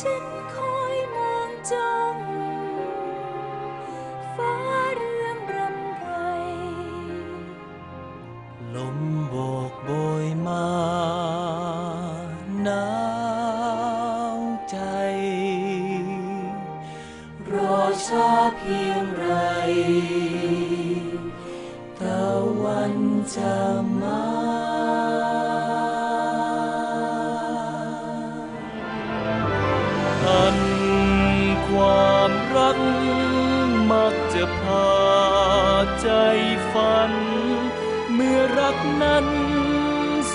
ฉันคอยมองจ้องฟ้าเรื่องรำไร ลมโบกโบยมาหนาวใจ รอชาเพียงไรตะวันจะมา ใจฝัน เมื่อรักนั้น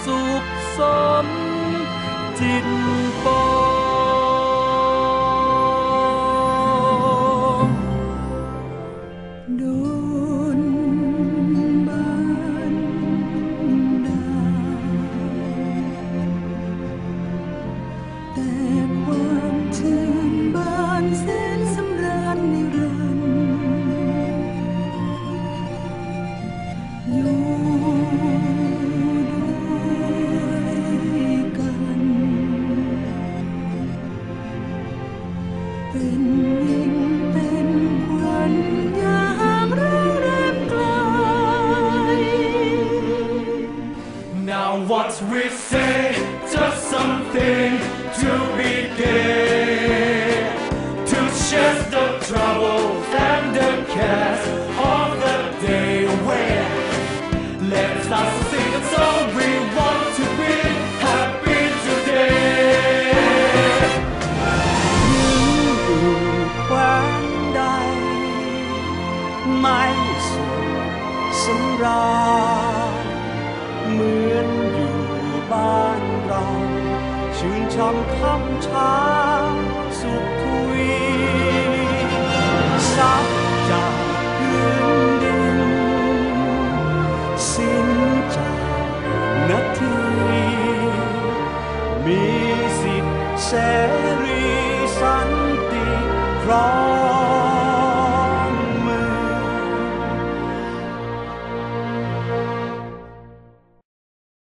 สุขสมจิตปอ Now what we say, just something to begin. To share the troubles and the cares of the day away Let us sing a song we want to be happy today. You and I, my soul, some เหมือนอยู่บ้านเรา ชื่นช่ำคำช้าสุขทุยสักจากพื้นดินสิ้นจากนาทีมีสิทธิ์เสรีสันติพร้อม